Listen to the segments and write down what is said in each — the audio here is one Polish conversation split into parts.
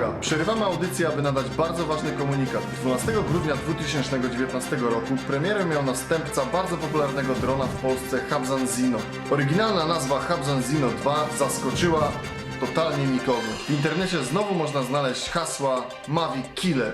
Uwaga! Przerywamy audycję, aby nadać bardzo ważny komunikat. 12 grudnia 2019 roku premierę miał następca bardzo popularnego drona w Polsce Habzan Zino. Oryginalna nazwa Habzan Zino 2 zaskoczyła totalnie nikogo. W internecie znowu można znaleźć hasła Mavic Killer.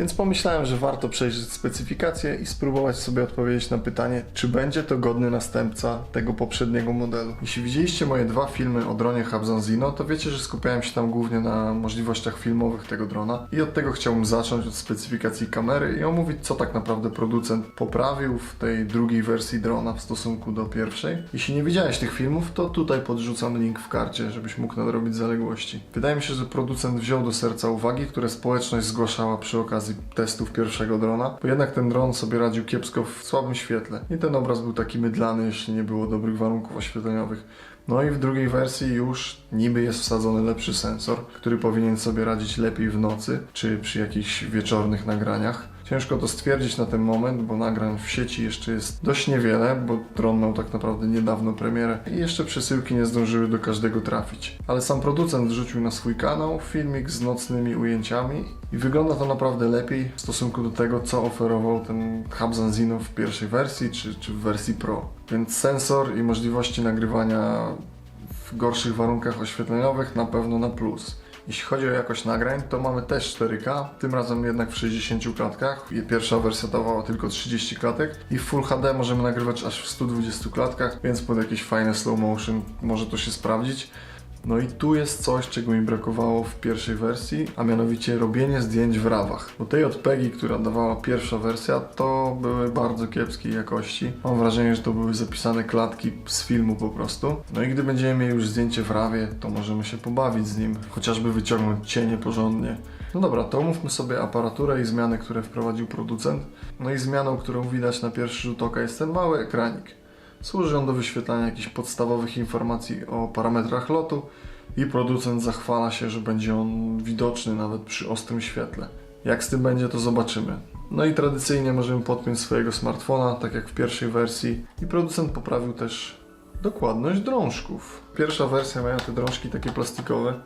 Więc pomyślałem, że warto przejrzeć specyfikację i spróbować sobie odpowiedzieć na pytanie, czy będzie to godny następca tego poprzedniego modelu. Jeśli widzieliście moje dwa filmy o dronie Habzan Zino, to wiecie, że skupiałem się tam głównie na możliwościach filmowych tego drona i od tego chciałbym zacząć od specyfikacji kamery i omówić, co tak naprawdę producent poprawił w tej drugiej wersji drona w stosunku do pierwszej. Jeśli nie widziałeś tych filmów, to tutaj podrzucam link w karcie, żebyś mógł nadrobić zaległości. Wydaje mi się, że producent wziął do serca uwagi, które społeczność zgłaszała przy okazji testów pierwszego drona, bo jednak ten dron sobie radził kiepsko w słabym świetle i ten obraz był taki mydlany, jeśli nie było dobrych warunków oświetleniowych. No i w drugiej wersji już niby jest wsadzony lepszy sensor, który powinien sobie radzić lepiej w nocy czy przy jakichś wieczornych nagraniach. Ciężko to stwierdzić na ten moment, bo nagrań w sieci jeszcze jest dość niewiele, bo dron miał tak naprawdę niedawno premierę i jeszcze przesyłki nie zdążyły do każdego trafić. Ale sam producent wrzucił na swój kanał filmik z nocnymi ujęciami i wygląda to naprawdę lepiej w stosunku do tego, co oferował ten Habzan Zino w pierwszej wersji czy, czy w wersji Pro. Więc sensor i możliwości nagrywania w gorszych warunkach oświetleniowych na pewno na plus. Jeśli chodzi o jakość nagrań, to mamy też 4K, tym razem jednak w 60 klatkach. Pierwsza wersja dawała tylko 30 klatek i w Full HD możemy nagrywać aż w 120 klatkach, więc pod jakieś fajne slow motion może to się sprawdzić. No i tu jest coś, czego mi brakowało w pierwszej wersji, a mianowicie robienie zdjęć w rawach. Bo tej odpegi, która dawała pierwsza wersja, to były bardzo kiepskiej jakości. Mam wrażenie, że to były zapisane klatki z filmu po prostu. No i gdy będziemy mieli już zdjęcie w rawie, to możemy się pobawić z nim, chociażby wyciągnąć cienie porządnie. No dobra, to omówmy sobie aparaturę i zmiany, które wprowadził producent. No i zmianą, którą widać na pierwszy rzut oka jest ten mały ekranik. Służy on do wyświetlania jakichś podstawowych informacji o parametrach lotu i producent zachwala się, że będzie on widoczny nawet przy ostrym świetle. Jak z tym będzie, to zobaczymy. No i tradycyjnie możemy podpiąć swojego smartfona, tak jak w pierwszej wersji. I producent poprawił też dokładność drążków. Pierwsza wersja miała te drążki takie plastikowe.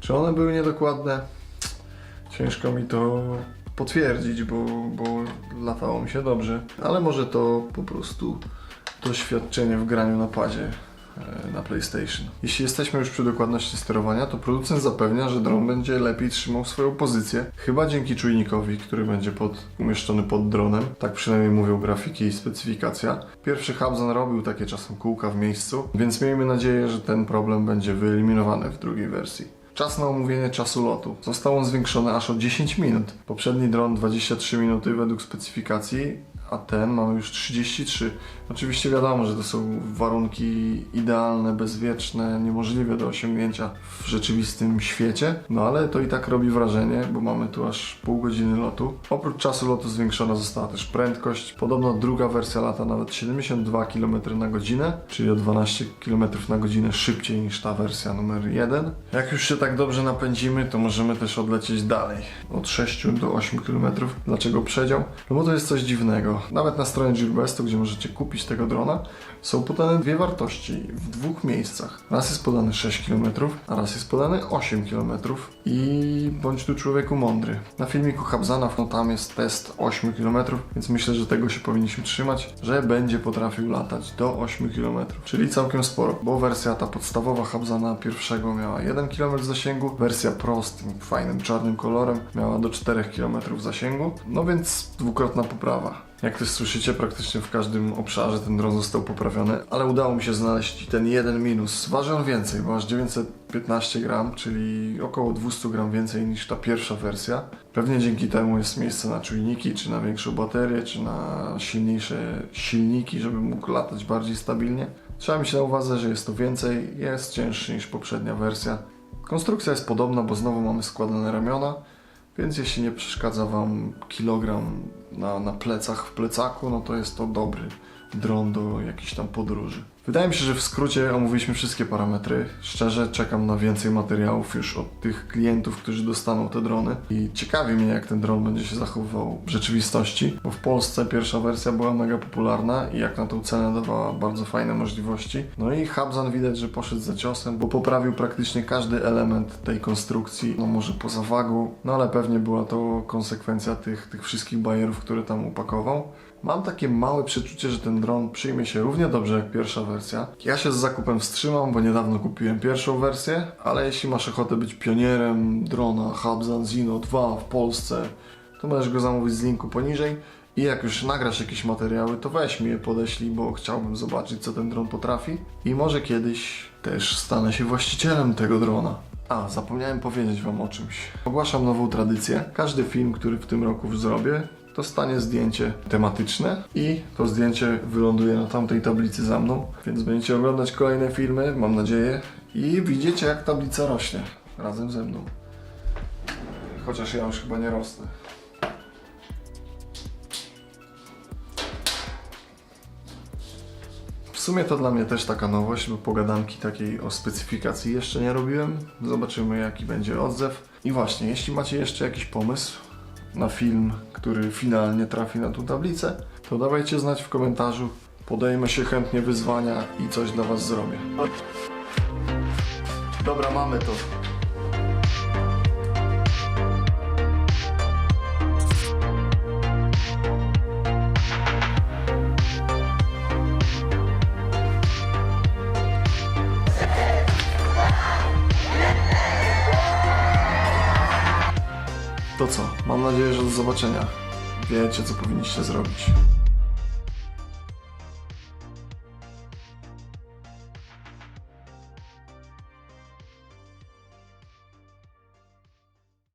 Czy one były niedokładne? Ciężko mi to potwierdzić, bo, bo latało mi się dobrze. Ale może to po prostu doświadczenie w graniu na padzie e, na PlayStation. Jeśli jesteśmy już przy dokładności sterowania, to producent zapewnia, że dron będzie lepiej trzymał swoją pozycję, chyba dzięki czujnikowi, który będzie pod, umieszczony pod dronem. Tak przynajmniej mówią grafiki i specyfikacja. Pierwszy Habzan robił takie czasem kółka w miejscu, więc miejmy nadzieję, że ten problem będzie wyeliminowany w drugiej wersji. Czas na omówienie czasu lotu. Został on zwiększony aż o 10 minut. Poprzedni dron 23 minuty według specyfikacji, a ten mamy już 33. Oczywiście wiadomo, że to są warunki idealne, bezwieczne, niemożliwe do osiągnięcia w rzeczywistym świecie, no ale to i tak robi wrażenie, bo mamy tu aż pół godziny lotu. Oprócz czasu lotu zwiększona została też prędkość. Podobno druga wersja lata nawet 72 km na godzinę, czyli o 12 km na godzinę szybciej niż ta wersja numer 1. Jak już się tak dobrze napędzimy, to możemy też odlecieć dalej. Od 6 do 8 km. Dlaczego przedział? No bo to jest coś dziwnego. Nawet na stronie Gearbestu, gdzie możecie kupić tego drona, są podane dwie wartości w dwóch miejscach. Raz jest podany 6 km, a raz jest podany 8 km. I bądź tu człowieku mądry. Na filmiku Habzana, no tam jest test 8 km, więc myślę, że tego się powinniśmy trzymać, że będzie potrafił latać do 8 km. Czyli całkiem sporo, bo wersja ta podstawowa Habzana pierwszego miała 1 km zasięgu, wersja Pro z tym fajnym czarnym kolorem miała do 4 km zasięgu, no więc dwukrotna poprawa. Jak też słyszycie, praktycznie w każdym obszarze ten dron został poprawiony, ale udało mi się znaleźć ten jeden minus. Waży on więcej, bo aż 915 gram, czyli około 200 gram więcej niż ta pierwsza wersja. Pewnie dzięki temu jest miejsce na czujniki, czy na większą baterię, czy na silniejsze silniki, żeby mógł latać bardziej stabilnie. Trzeba mieć na uwadze, że jest to więcej, jest cięższy niż poprzednia wersja. Konstrukcja jest podobna, bo znowu mamy składane ramiona, więc jeśli nie przeszkadza Wam kilogram na, na plecach w plecaku, no to jest to dobry dron do jakichś tam podróży. Wydaje mi się, że w skrócie omówiliśmy wszystkie parametry. Szczerze czekam na więcej materiałów już od tych klientów, którzy dostaną te drony. I ciekawi mnie, jak ten dron będzie się zachowywał w rzeczywistości, bo w Polsce pierwsza wersja była mega popularna i jak na tą cenę dawała bardzo fajne możliwości. No i Habzan widać, że poszedł za ciosem, bo poprawił praktycznie każdy element tej konstrukcji, no może poza wagą, no ale pewnie była to konsekwencja tych, tych wszystkich bajerów, które tam upakował. Mam takie małe przeczucie, że ten dron przyjmie się równie dobrze jak pierwsza wersja. Ja się z zakupem wstrzymam, bo niedawno kupiłem pierwszą wersję, ale jeśli masz ochotę być pionierem drona Habzan Zino 2 w Polsce, to możesz go zamówić z linku poniżej. I jak już nagrasz jakieś materiały, to weź mi je podeślij, bo chciałbym zobaczyć, co ten dron potrafi. I może kiedyś też stanę się właścicielem tego drona. A, zapomniałem powiedzieć Wam o czymś. Ogłaszam nową tradycję. Każdy film, który w tym roku zrobię, dostanie zdjęcie tematyczne i to zdjęcie wyląduje na tamtej tablicy za mną. Więc będziecie oglądać kolejne filmy, mam nadzieję, i widzicie, jak tablica rośnie razem ze mną. Chociaż ja już chyba nie rosnę. W sumie to dla mnie też taka nowość, bo pogadanki takiej o specyfikacji jeszcze nie robiłem. Zobaczymy jaki będzie odzew. I właśnie, jeśli macie jeszcze jakiś pomysł na film, który finalnie trafi na tą tablicę, to dawajcie znać w komentarzu. Podejmę się chętnie wyzwania i coś dla Was zrobię. Dobra, mamy to. Mam nadzieję, że do zobaczenia. Wiecie, co powinniście zrobić.